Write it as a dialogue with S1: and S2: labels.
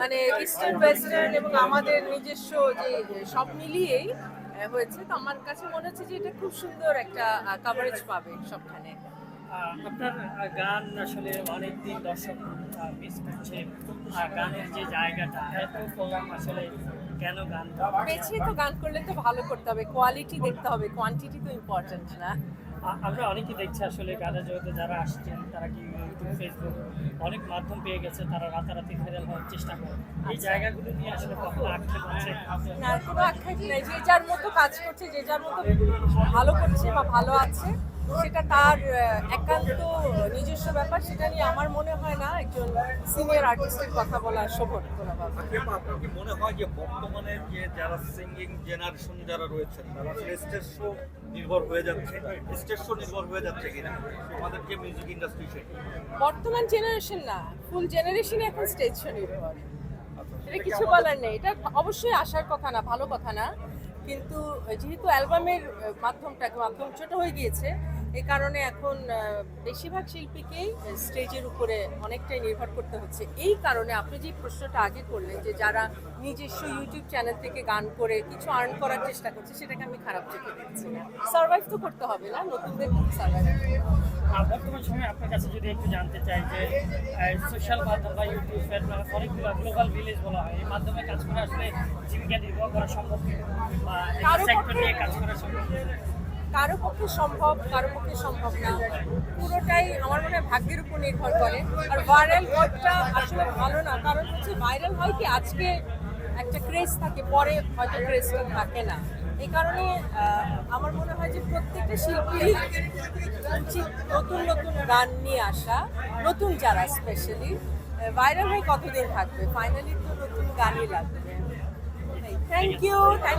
S1: মানে eastern western এবং আমাদের নিজস্ব যে সব মিলিয়েই হয়েছে। তো আমার কাছে মনে হচ্ছে যে এটা খুব সুন্দর একটা কাভারেজ পাবে সবখানে।
S2: আপনার গান আসলে অনেক দিন দর্শক মিস করছে। গানের যে জায়গাটা এত কম আসলে কেন গান
S1: বেছে তো গান করলে তো ভালো করতে হবে। কোয়ালিটি দেখতে হবে। কোয়ান্টিটি তো ইম্পর্টেন্ট না।
S2: আমরা অনেকেই দেখছি আসলে গানের জগতে যারা আসছেন তারা কি ইউটিউব ফেসবুক অনেক মাধ্যম পেয়ে গেছে তারা রাতারাতি ভাইরাল হওয়ার চেষ্টা করে। এই জায়গাগুলো নিয়ে আসলে কখনো আক্ষেপ আছে?
S1: না কোনো আক্ষেপ নেই। যে যার মতো কাজ করছে যে যার মতো ভালো করছে বা ভালো আছে সেটা তার একান্ত নিজস্ব ব্যাপার সেটা নিয়ে আমার মনে হয় না একজন সিনিয়র আর্টিস্টের কথা বলা শোভন
S3: আপনার কি মনে হয় যে বর্তমানে যে যারা সিঙ্গিং জেনারেশন যারা রয়েছেন তারা স্টেজ শো নির্ভর হয়ে যাচ্ছে? স্টেজ শো নির্ভর হয়ে যাচ্ছে কিনা? আমাদের যে মিউজিক ইন্ডাস্ট্রি সেটি?
S1: বর্তমান জেনারেশন না ফুল জেনারেশনই এখন স্টেজ শো নির্ভর। এটা কিছু বলার নেই এটা অবশ্যই আসার কথা না ভালো কথা না। কিন্তু যেহেতু অ্যালবামের মাধ্যমটা মাধ্যম ছোট হয়ে গিয়েছে এই কারণে এখন বেশিরভাগ শিল্পীকেই স্টেজের উপরে অনেকটাই নির্ভর করতে হচ্ছে। এই কারণে আপনি যে প্রশ্নটা আগে করলেন যে যারা নিজস্ব ইউটিউব চ্যানেল থেকে গান করে কিছু আর্ন করার চেষ্টা করছে সেটাকে আমি খারাপ চোখে দেখছি না। সার্ভাইভ তো করতে হবে না নতুনদের সার্ভাইভ
S2: বর্তমান সময়ে আপনার কাছে যদি একটু জানতে চাই যে সোশ্যাল মাধ্যম বা ইউটিউব ফেসবুক অনেকগুলো গ্লোবাল ভিলেজ বলা হয় এই মাধ্যমে কাজ করে আসলে জীবিকা নির্বাহ করা সম্ভব বা
S1: কারও
S2: সেক্টর নিয়ে কাজ করা সম্ভব?
S1: কারও পক্ষে সম্ভব, কারও পক্ষে সম্ভব না। পুরোটাই আমার মনে হয় ভাগ্যের উপর নির্ভর করে। আর ভাইরাল হওয়াটা আসলে ভালো না, কারণ হচ্ছে ভাইরাল হয় কি, আজকে একটা ক্রেজ থাকে, পরে হয়তো ক্রেজটা থাকে না। এই কারণে আমার মনে হয় যে প্রত্যেকটা শিল্পী উচিত নতুন নতুন গান নিয়ে আসা, নতুন যারা স্পেশালি ভাইরাল হয়ে কতদিন থাকবে? ফাইনালি তো নতুন গানই লাগবে। Thank you thank